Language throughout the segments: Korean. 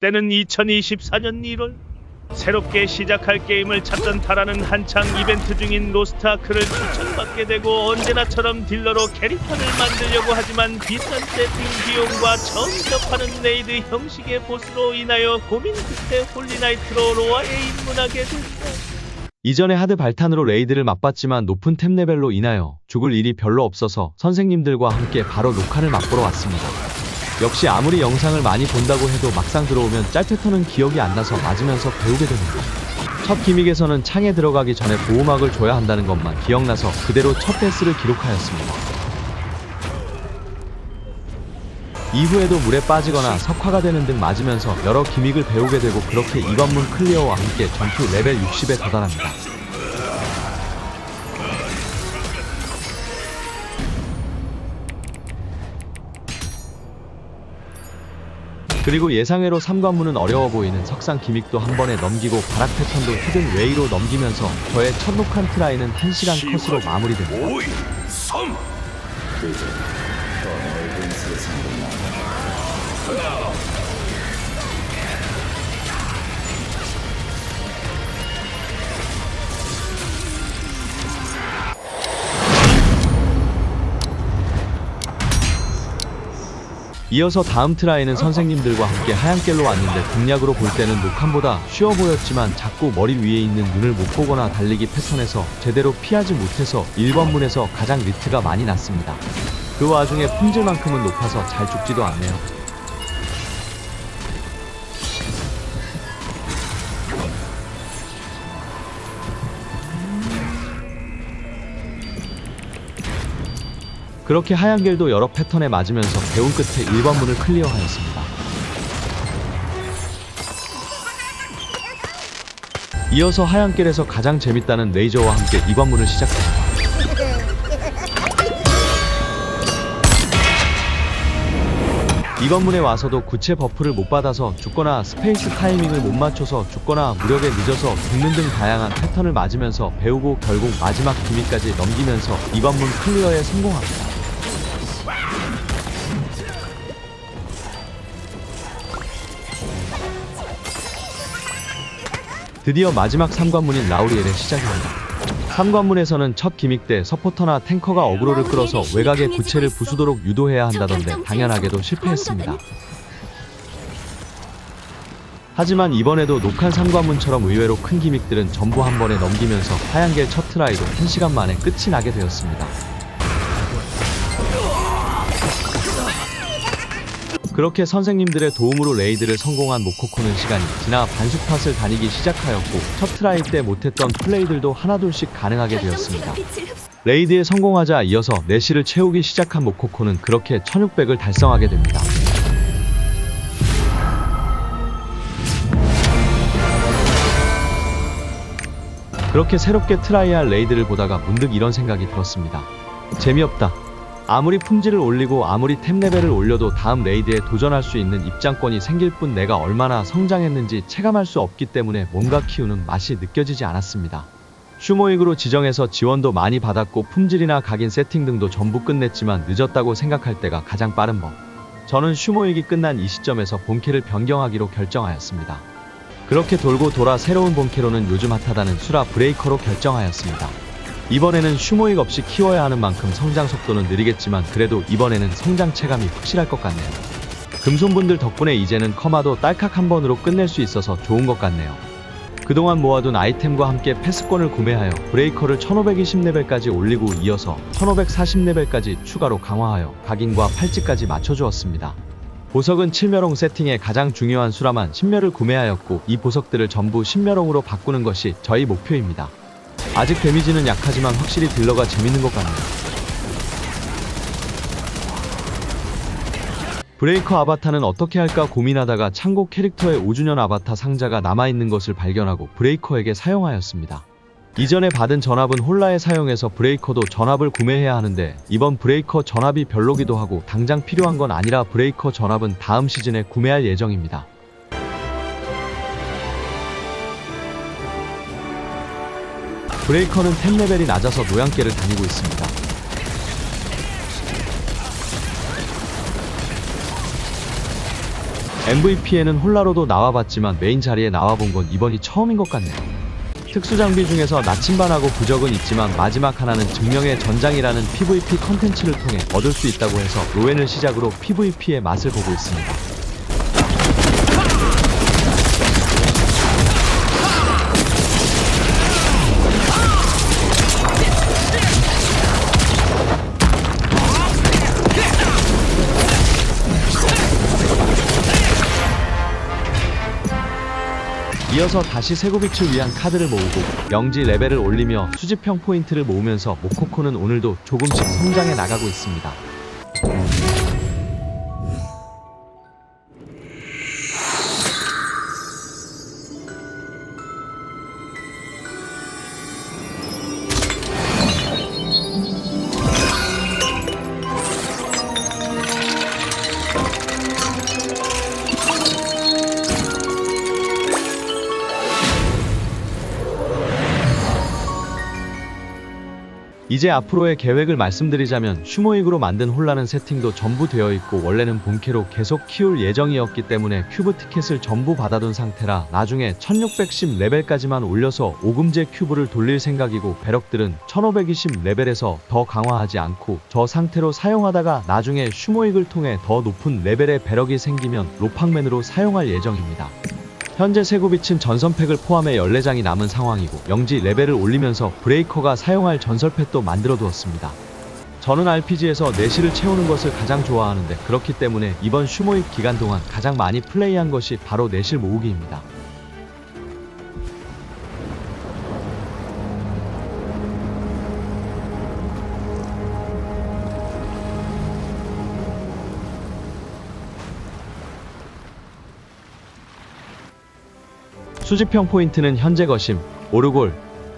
때는 2024년 1월 새롭게 시작할 게임을 찾던 타라는 한창 이벤트 중인 로스트아크를 추천받게 되고 언제나처럼 딜러로 캐릭터를 만들려고 하지만 비싼 세팅 비용과 처음 접하는 레이드 형식의 보스로 인하여 고민 끝에 홀리나이트로 로아에 입문하게 된다. 이전에 하드 발탄으로 레이드를 맛봤지만 높은 템 레벨로 인하여 죽을 일이 별로 없어서 선생님들과 함께 바로 녹화를 맛보러 왔습니다. 역시 아무리 영상을 많이 본다고 해도 막상 들어오면 짤 패턴은 기억이 안 나서 맞으면서 배우게 됩니다. 첫 기믹에서는 창에 들어가기 전에 보호막을 줘야 한다는 것만 기억나서 그대로 첫 데스를 기록하였습니다. 이후에도 물에 빠지거나 석화가 되는 등 맞으면서 여러 기믹을 배우게 되고 그렇게 이 관문 클리어와 함께 전투 레벨 60에 도달합니다. 그리고 예상외로 3관문은 어려워 보이는 석상 기믹도 한 번에 넘기고 바락 패턴도 히든 웨이로 넘기면서 저의 첫 녹한 트라이는 1시간 컷으로 마무리됩니다. 5, 3, 이어서 다음 트라이는 선생님들과 함께 하얀길로 왔는데 공략으로 볼 때는 녹함보다 쉬워 보였지만 자꾸 머리 위에 있는 눈을 못 보거나 달리기 패턴에서 제대로 피하지 못해서 1관문에서 가장 리트가 많이 났습니다. 그 와중에 품질만큼은 높아서 잘 죽지도 않네요. 그렇게 하얀 길도 여러 패턴에 맞으면서 배운 끝에 1관문을 클리어하였습니다. 이어서 하얀 길에서 가장 재밌다는 레이저와 함께 2관문을 시작합니다. 이관문에 와서도 구체 버프를 못 받아서 죽거나 스페이스 타이밍을 못 맞춰서 죽거나 무력에 늦어서 죽는 등 다양한 패턴을 맞으면서 배우고 결국 마지막 기미까지 넘기면서 이관문 클리어에 성공합니다. 드디어 마지막 3관문인 라우리엘의 시작입니다. 3관문에서는 첫 기믹 때 서포터나 탱커가 어그로를 끌어서 외곽의 구체를 부수도록 유도해야 한다던데 당연하게도 실패했습니다. 하지만 이번에도 녹한 3관문처럼 의외로 큰 기믹들은 전부 한 번에 넘기면서 하얀겔 첫 트라이도 1시간 만에 끝이 나게 되었습니다. 그렇게 선생님들의 도움으로 레이드를 성공한 모코코는 시간이 지나 반숙팟을 다니기 시작하였고 첫 트라이 때 못했던 플레이들도 하나둘씩 가능하게 되었습니다. 레이드에 성공하자 이어서 내실을 채우기 시작한 모코코는 그렇게 1600을 달성하게 됩니다. 그렇게 새롭게 트라이할 레이드를 보다가 문득 이런 생각이 들었습니다. 재미없다. 아무리 품질을 올리고 아무리 템 레벨을 올려도 다음 레이드에 도전할 수 있는 입장권이 생길 뿐 내가 얼마나 성장했는지 체감할 수 없기 때문에 뭔가 키우는 맛이 느껴지지 않았습니다. 슈모익으로 지정해서 지원도 많이 받았고 품질이나 각인 세팅 등도 전부 끝냈지만 늦었다고 생각할 때가 가장 빠른 법. 저는 슈모익이 끝난 이 시점에서 본캐를 변경하기로 결정하였습니다. 그렇게 돌고 돌아 새로운 본캐로는 요즘 핫하다는 수라 브레이커로 결정하였습니다. 이번에는 슈모익 없이 키워야 하는 만큼 성장 속도는 느리겠지만 그래도 이번에는 성장 체감이 확실할 것 같네요. 금손분들 덕분에 이제는 커마도 딸칵 한 번으로 끝낼 수 있어서 좋은 것 같네요. 그동안 모아둔 아이템과 함께 패스권을 구매하여 브레이커를 1520레벨까지 올리고 이어서 1540레벨까지 추가로 강화하여 각인과 팔찌까지 맞춰주었습니다. 보석은 칠멸홍 세팅에 가장 중요한 수라만 신멸을 구매하였고 이 보석들을 전부 신멸홍으로 바꾸는 것이 저희 목표입니다. 아직 데미지는 약하지만 확실히 딜러가 재밌는 것 같네요. 브레이커 아바타는 어떻게 할까 고민하다가 창고 캐릭터의 5주년 아바타 상자가 남아있는 것을 발견하고 브레이커에게 사용하였습니다. 이전에 받은 전압은 홀라에 사용해서 브레이커도 전압을 구매해야 하는데 이번 브레이커 전압이 별로기도 하고 당장 필요한 건 아니라 브레이커 전압은 다음 시즌에 구매할 예정입니다. 브레이커는 템 레벨이 낮아서 노양계를 다니고 있습니다. MVP에는 홀라로도 나와봤지만 메인 자리에 나와본 건 이번이 처음인 것 같네요. 특수 장비 중에서 나침반하고 부적은 있지만 마지막 하나는 증명의 전장이라는 PVP 컨텐츠를 통해 얻을 수 있다고 해서 로엔을 시작으로 PVP의 맛을 보고 있습니다. 이어서 다시 세고빛을 위한 카드를 모으고 영지 레벨을 올리며 수집형 포인트를 모으면서 모코코는 오늘도 조금씩 성장해 나가고 있습니다. 이제 앞으로의 계획을 말씀드리자면 슈모익으로 만든 혼란은 세팅도 전부 되어 있고 원래는 본캐로 계속 키울 예정이었기 때문에 큐브 티켓을 전부 받아둔 상태라 나중에 1610 레벨까지만 올려서 오금제 큐브를 돌릴 생각이고 배럭들은 1520 레벨에서 더 강화하지 않고 저 상태로 사용하다가 나중에 슈모익을 통해 더 높은 레벨의 배럭이 생기면 로팡맨으로 사용할 예정입니다. 현재 세고비친 전선팩을 포함해 14장이 남은 상황이고 영지 레벨을 올리면서 브레이커가 사용할 전설팩도 만들어 두었습니다. 저는 RPG에서 내실을 채우는 것을 가장 좋아하는데 그렇기 때문에 이번 슈모익 기간 동안 가장 많이 플레이한 것이 바로 내실 모으기입니다. 수집형 포인트는 현재 거심, 오르골,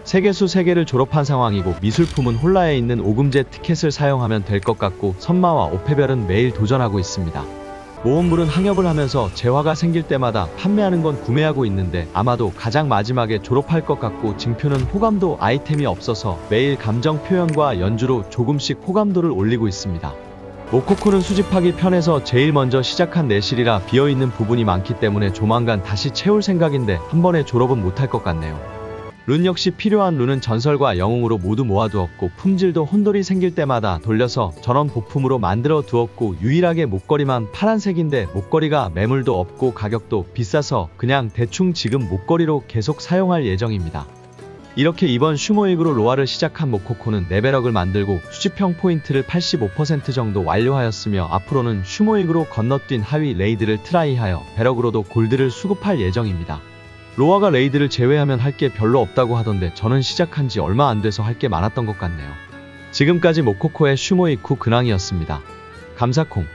세계수 3개를 졸업한 상황이고 미술품은 홀라에 있는 오금제 티켓을 사용하면 될 것 같고 선마와 오페별은 매일 도전하고 있습니다. 모험물은 항협을 하면서 재화가 생길 때마다 판매하는 건 구매하고 있는데 아마도 가장 마지막에 졸업할 것 같고 징표는 호감도 아이템이 없어서 매일 감정 표현과 연주로 조금씩 호감도를 올리고 있습니다. 모코코는 수집하기 편해서 제일 먼저 시작한 내실이라 비어있는 부분이 많기 때문에 조만간 다시 채울 생각인데 한 번에 졸업은 못할 것 같네요. 룬 역시 필요한 룬은 전설과 영웅으로 모두 모아두었고 품질도 혼돌이 생길 때마다 돌려서 전원 보품으로 만들어 두었고 유일하게 목걸이만 파란색인데 목걸이가 매물도 없고 가격도 비싸서 그냥 대충 지금 목걸이로 계속 사용할 예정입니다. 이렇게 이번 슈모익으로 로아를 시작한 모코코는 레벨업을 만들고 수집형 포인트를 85% 정도 완료하였으며 앞으로는 슈모익으로 건너뛴 하위 레이드를 트라이하여 배럭으로도 골드를 수급할 예정입니다. 로아가 레이드를 제외하면 할 게 별로 없다고 하던데 저는 시작한 지 얼마 안 돼서 할 게 많았던 것 같네요. 지금까지 모코코의 슈모익 후 근황이었습니다. 감사콩